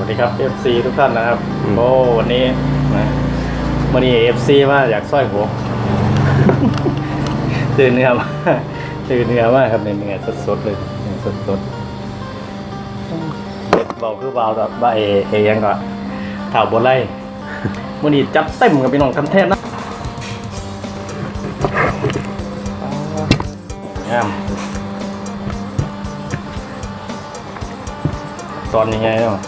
วัสดีครับ FC ทุกท่านนะครับ อืม โอ้วันนี้นะวันนี้ FC ว่าอยากสร้อยหัวตื่นเนื้อมาตื่นเนื้อมากครับเนี่ยเนื้อสดๆเลยเนื้อสดๆเด็ดเบาคือเบาแบบว่าเอเอยังก็ถ่าวบนไล่วันนี้จัดเต็มกับพี่น้องคันแทนนะงาม ตอนยังไงเนาะ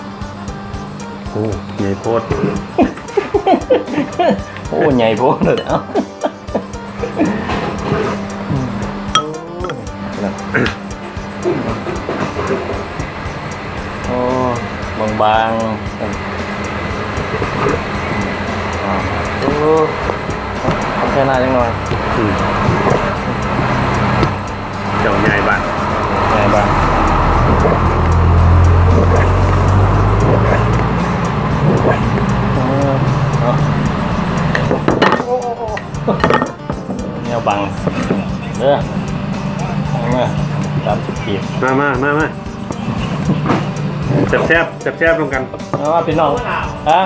โอ้ใหญ่โพด โอ้ใหญ่โพดเลยเอ้าโอ้บางบางๆอ่าโอ้เอาแค่หน้าจังหน่อยอืมเจ้าใหญ่บ้านไงบ้าง เนี่ยบังเด้อเอามาตามสิบปีมามามามาแซ่บแซ่บแซ่บแซ่บๆลงกันเอาว่าพี่น้องฮะ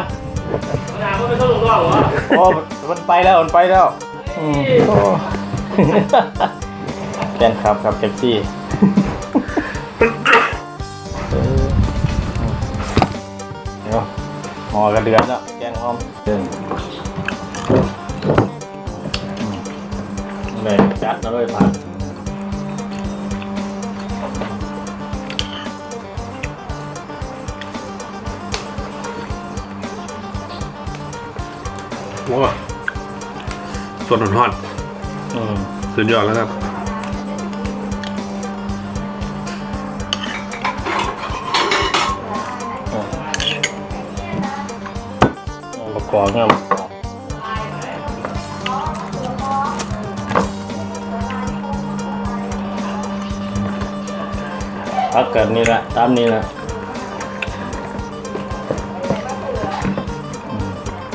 น้ำมันไม่ต้องลงรอบเหรอโอ้มันไปแล้วมันไปแล้วอืมโอ้แกนครับครับเอฟซีเดี๋ยวหมอกระเดือนแล้วแกงหอมเดิน เลยจัดมาด้วยผักโอ้สดหอนอืมๆสุดยอดแล้วครับ ประกอบเนี่ย พักกันนี่แหละตามนี้แหละอืม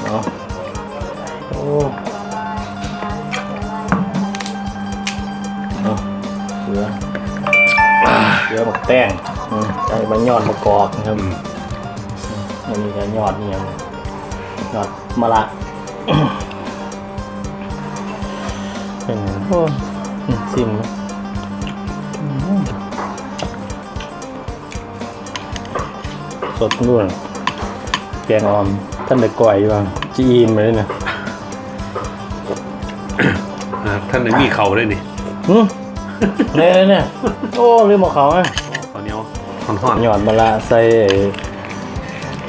เอาโอ้เอาเสือเสือบักแต้งอืมใส่ใบยอดประกอบนะครับอันมีแต่ยอดนี่ยังยอดมะละเป็นโอ้ยอืมซิมนะ สดด้วยแกงออมท่านได้ก่อยอยู่บ้างจีอิมไปเลยนะนะครับท่านได้มีเข่าด้วยนี่หืมเนี่ยเนี่ยเนี่ยโอ้ลืมบอกเขาอะตอนนี้ห่อนห่อนหยอดมะละใส่ไอ้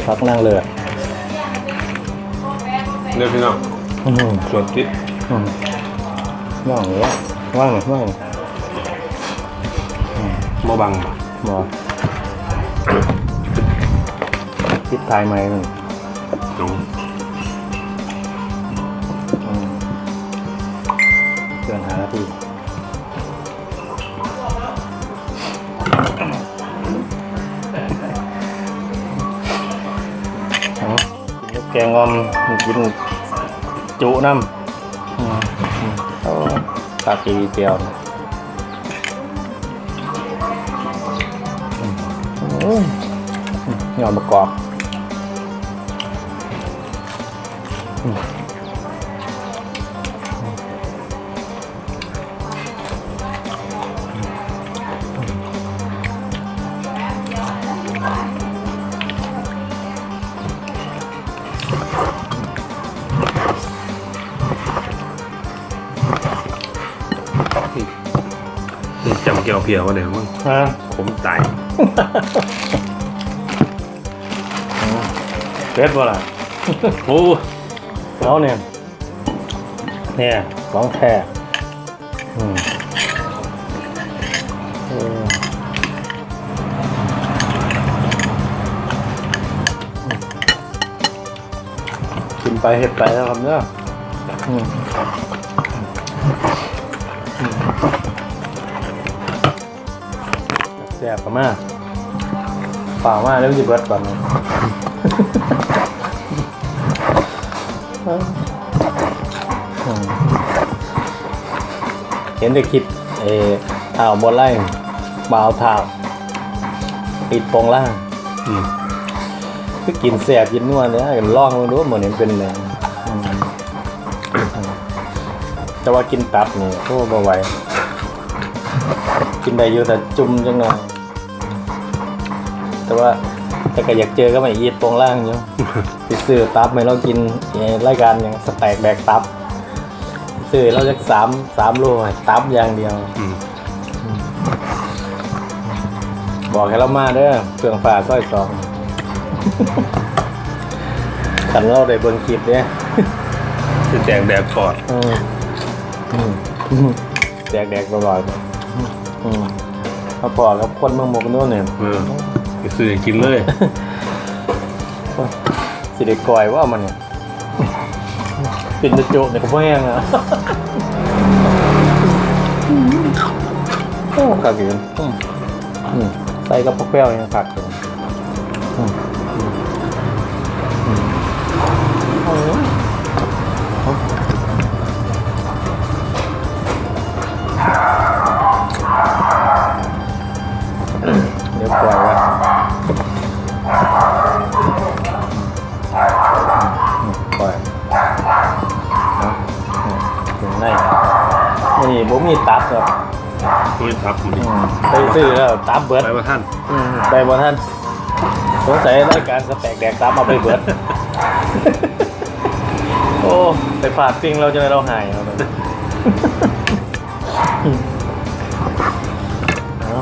ผักนั่งเรือเรียกพี่น้องอื้อหือสดทิศอืมว่างเลยว่างเลยว่างเลยโมบังบ่หมอ ติดตายไหมมันน้องอืมเกินหานาทีเอากินลูกแกงออมกินจุน้ำอืมอืมเอาปากกีเจียวนะอืมอืมยอดมะกอก จำเกี่ยวเพียวว่าเดี๋ยวมั้งฮะผมตายเผ็ดบ่ล่ะ โอ้ แล้วเนี่ย เนี่ยของแท้อืมกินไปเห็ดไปแล้วครับเนี่ยอืมอืมแซ่บมากป่ามากแล้วจะเบิดก่อน เห็นแต่คลิปเออเท้าบนไล่บ่าวเท้าปิดโปรงล่างอืมคือกินแสบกินนวลเนี่ยกันลองมาดูว่าหมดนี้เป็นไงอืมแต่ว่ากินตับนี่โอ้บ่ไหวกินได้อยู่แต่จุ่มจังหน่อยแต่ว่าแต่ก็อยากเจอก็ไม่ยีดตรงล่างอยู่ไป ซื้อตับไม่เรากินในรายการอย่างสแต็กแบกตับซื้อเราจะสามสามโลให้ตับอย่างเดียวอืมบอกให้เรามาเด้อเปลืองฝ่าสร้อยสองขันเราได้เบิ่งคลิปเนี่ยคือแจกแดดปอดอืมอืมอืมแดกแดกตลอดอืมมาพอกับคนเมืองหมกโน่นเนี่ยเออไปซื้อกินเลย สิได้กอยว่ามันเป็นตะโจเนี่ยก็บ่แห้งอะโอ้ครับอยู่อืมอืมใส่กับพวกแป้วยังผักอยู่ นี่ผมมีตับครับนี่ครับอืมไปซื้อแล้วตับเบิดไปมาท่านอืมไปบ่ท่านสงสัยรายการสแต็กแดกตับเอาไปเบิด โอ้ไปฝาดปิ้งเราจะได้เราหายเอาเลยเอา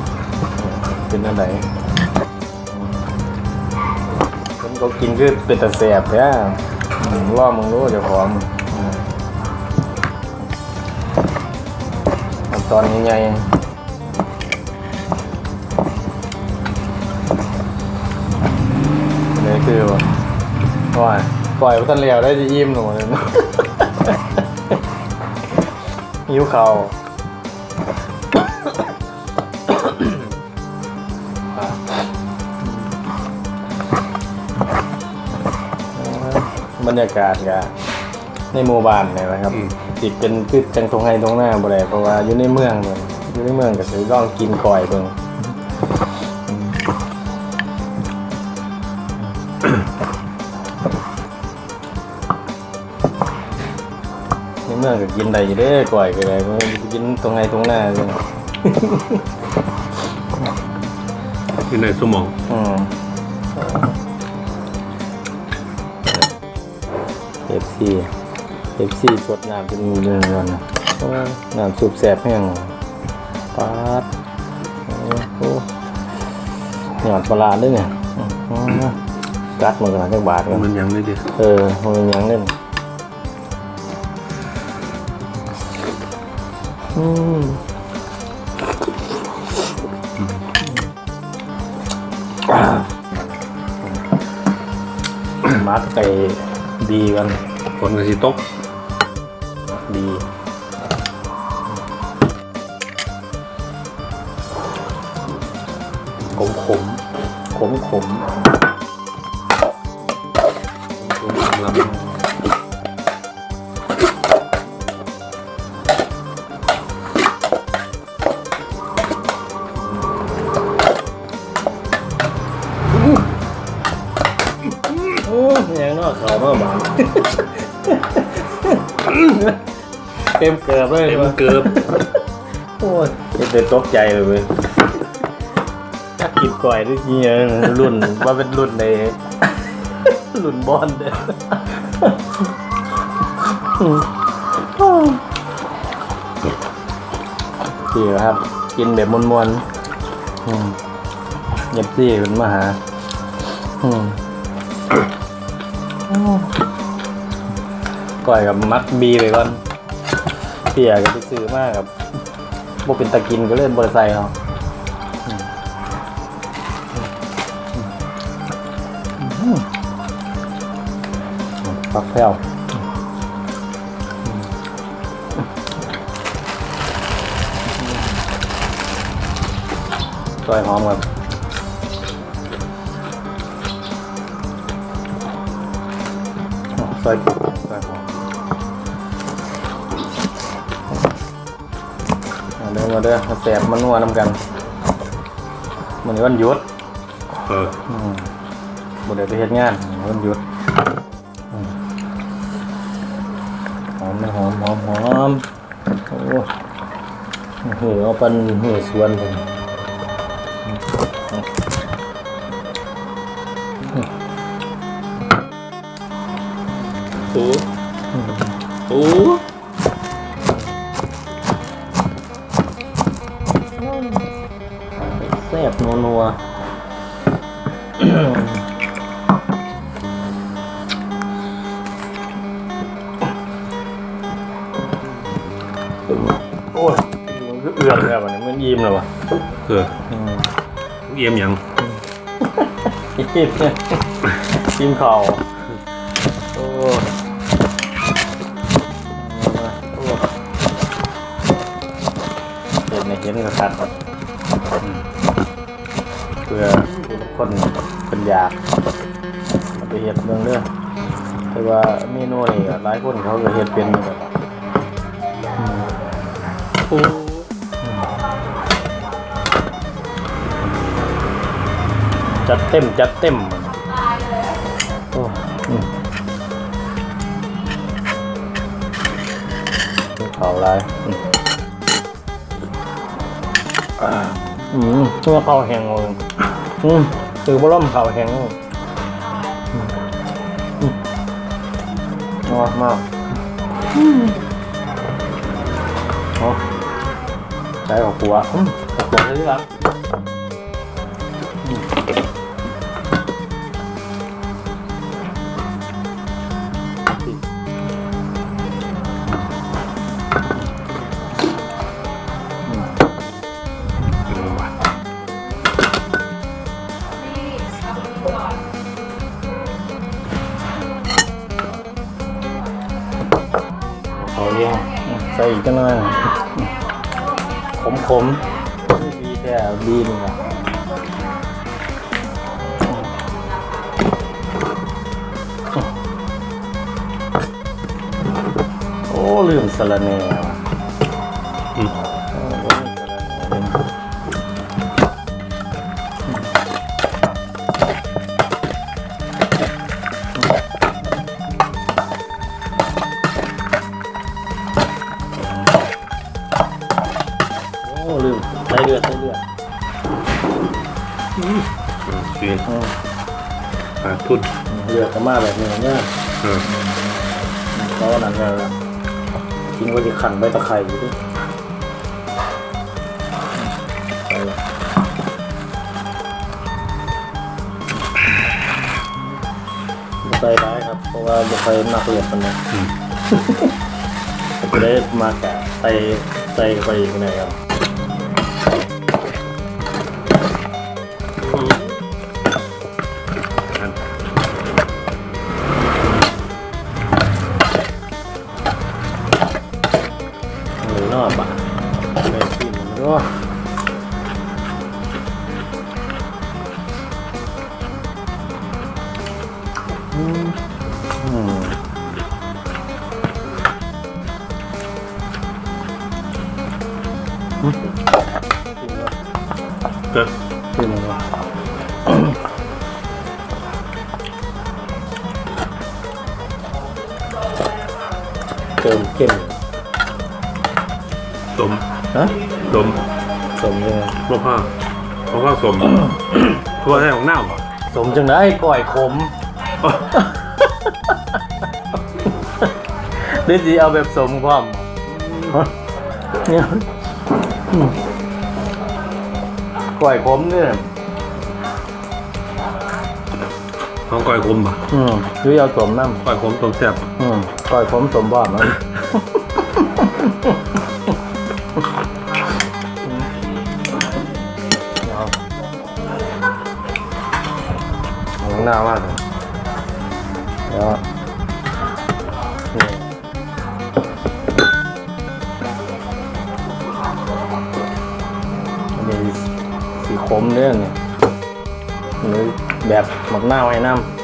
เป็นอันไหนผมก็กินคือเป็นตะแสบเนี่ยอืมล่อมึงรู้เจะพร้าขอม ตอนใหญ่ๆนี่คือว่าว่าปล่อยว่าตันเลียวได้จะยิ้มหนูเลยนะหิวเขาวอะบรรยากาศกะในหมู่บ้านเนี่ยนะครับ จิตเป็นคือจังทงไฮทงหน้าบ่ได้เพราะว่าอยู่ในเมืองเลยอยู่ในเมืองก็สิลองกินก่อยเบิ่งอืมในเมืองก็กินได้อยู่เด้อก่อยก็ได้บ่กินตรงไฮตรงหน้าเลยอยู่ในสมองอืมเอฟซี เอฟซีสดน้ำเป็นเรื่องเงินนะโอ้ยน้ำสูบแสบแห้งปาดโอ้โหหยอดปลาร้าด้วยเนี่ยอื้อหือกัดมันขนาดจักบาทกันมันยังไม่ดีเออมันเป็นหยังเล่นอืมอ่ามัดไปดีกันคนกระสีตก ขมขมลำโอ้ยยังนอกเขามากหวานเต็มเกือบเลยเต็มวะเกือบโอ้ยเป็นตกใจเลยเว้ยถ้า ก่อยด้วยจริงๆรุ่นว่าเป็นรุ่นในรุ่นบอลเด้อดีครับ กินแบบมวนๆเย็บซี่เป็นมาหาก่อยกับมัดบีไปก่อนเสียก็ไปซื้อมากกับบ่เป็นตะกินก็เล่นบริไซค์เอาอื ปักแพ้วซอยหอมครับซอยปุ๊บซอยหอมมาเด้อมาเด้อมาแสบมานัวนำกันมันนี้วันหยุดเอออืมบ่ได้ไปเฮ็ดงานวันหยุด ปันหัวสวนเลยโอ้โอ้แซ่บนัวนั อิ่มแล้ววะเอออืมเยี่ยมยังยิ้มเนี่ยมเข่าโอ้โอ้เห็นไหมเห็นกระสัดเพื่อคนเป็นอยากมาไปเห็ดเมืองเด้องแต่ว่าเมนูนี่หลายคนเขาก็เห็ดเป็นอยู่แล้วอืมโอ้ จัดเต็มจัดเต็มโอ้อืมเขาไรอืมอ่าอืมเมื่อเขาแห้งเลยอืมตือบล่อมเขาแห้งอืมอืมากอ๋อใช้ของกัวอืมของกัวใช่ไหมเอีกจังเลยขมขมๆดีแต่ดีนี่นะโอ้ลืมสะระแหน่ ทุนเลือดก็มาแบบนี้เนี่ยเออเพราะว่านั้นก็กินก็จะขันใบตะไคร้อยู่ด้วยไปเลยบ่ใส่ร้ายครับ เพราะว่าบุคอยนักเลือดมันนะอืมจะได้มากะใส่ใส่ไปอีกหน่อยครับ เออขึ้นมาเติมเข้มสมฮะสมสมยังไงมะพร้าวมะพร้าวสมทั่วแท้ของหน้าบ่สมจังได้ก่อยขมโอ้หรือสิเอาแบบสมความฮะเนี่ยอืม ก่อยขมเนี่ยของก้อยขมป่ะอืมหรือเอาสมน้ำก้อยขมต้มแซ่บอืมก่อยขมสมความนะเอาเอาข้างหน้ามากเลยแล้วนี่อันนี้ สีคมเรื่องนี่หรือแบบหมักหน้าไว้น้ำ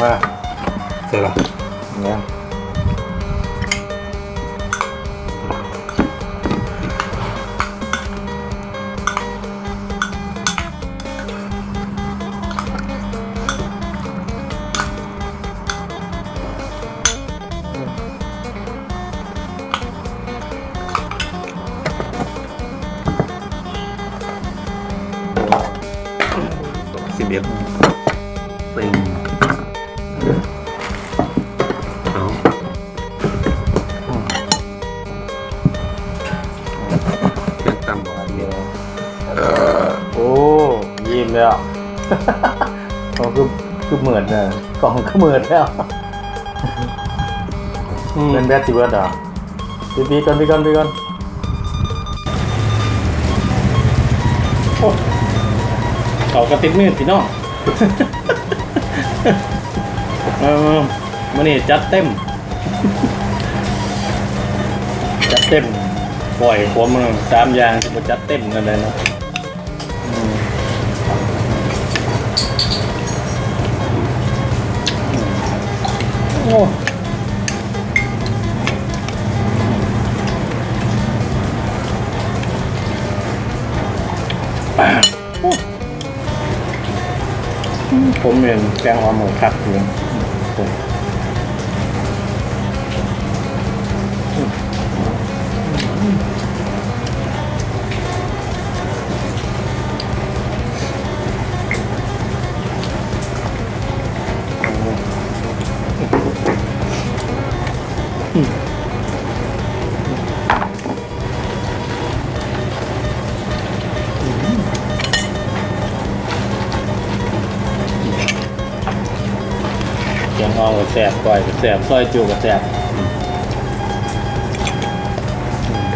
หน้าว่า มือนน่ะกล่องก็เหมือนแล้วเป็นแบทสิเบิร์ดเหรอพี่พี่ก่อนพี่ก่อนพี่ก่อนเขากระติบมืดพี่น้องเออมันนี่จัดเต็ม จัดเต็ม ปล่อยความมันสามอย่างที่มันจัดเต็มกันเลยนะ โอ้ผมเห็นแกงหัวหมูคักอยู่ผมแกง แสบก่อยกับแสบซอยจูกับแสบ